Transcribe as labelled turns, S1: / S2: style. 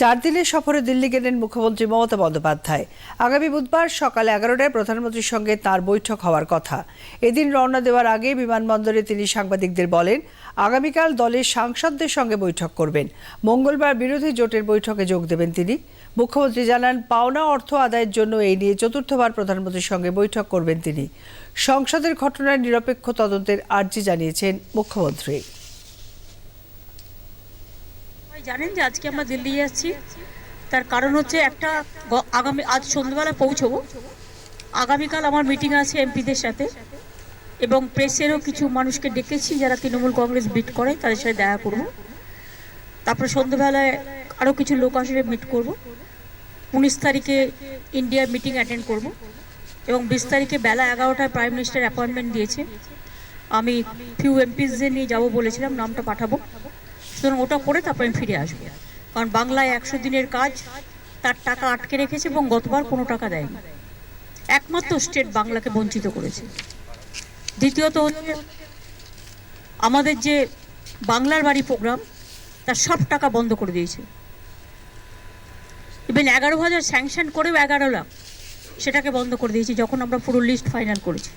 S1: চার দিনের সফরে দিল্লি গেলেন মুখ্যমন্ত্রী মমতা বন্দ্যোপাধ্যায়। আগামী বুধবার সকাল এগারোটায় প্রধানমন্ত্রীর সঙ্গে তার বৈঠক হওয়ার কথা। এদিন রওনা দেওয়ার আগে বিমানবন্দরে তিনি সাংবাদিকদের বলেন, আগামীকাল দলের সাংসদদের সঙ্গে বৈঠক করবেন। মঙ্গলবার বিরোধী জোটের বৈঠকে যোগ দেবেন তিনি। মুখ্যমন্ত্রী জানান, পাওনা অর্থ আদায়ের জন্য এই নিয়ে চতুর্থবার প্রধানমন্ত্রীর সঙ্গে বৈঠক করবেন তিনি। সংসদের ঘটনার নিরপেক্ষ তদন্তের আর্জি জানিয়েছেন মুখ্যমন্ত্রী।
S2: জানেন যে আজকে আমরা দিল্লি যাচ্ছি তার কারণ হচ্ছে একটা আগামী, আজ সন্ধ্যেবেলা পৌঁছবো। আগামীকাল আমার মিটিং আছে এমপিদের সাথে। এবং প্রেসেরও কিছু মানুষকে ডেকেছি যারা তৃণমূল কংগ্রেস বিট করে, তাদের সাথে দেখা করব। তারপরে সন্ধ্যেবেলায় আরও কিছু লোক আসলে মিট করব। উনিশ তারিখে ইন্ডিয়ার মিটিং অ্যাটেন্ড করব। এবং বিশ তারিখে বেলা এগারোটায় প্রাইম মিনিস্টার অ্যাপয়েন্টমেন্ট দিয়েছে। আমি ফিউ এমপিসদের নিয়ে যাব বলেছিলাম, নামটা পাঠাবো। সুতরাং ওটা করে তারপর আমি ফিরে আসব। কারণ বাংলায় একশো দিনের কাজ, তার টাকা আটকে রেখেছে এবং গতবার কোনো টাকা দেয়নি। একমাত্র স্টেট বাংলাকে বঞ্চিত করেছে। দ্বিতীয়ত হচ্ছে, আমাদের যে বাংলার বাড়ি প্রোগ্রাম তার সব টাকা বন্ধ করে দিয়েছে। ইভেন এগারো হাজার স্যাংশন করেও এগারো লাখ সেটাকে বন্ধ করে দিয়েছি, যখন আমরা পুরো লিস্ট ফাইনাল করেছি।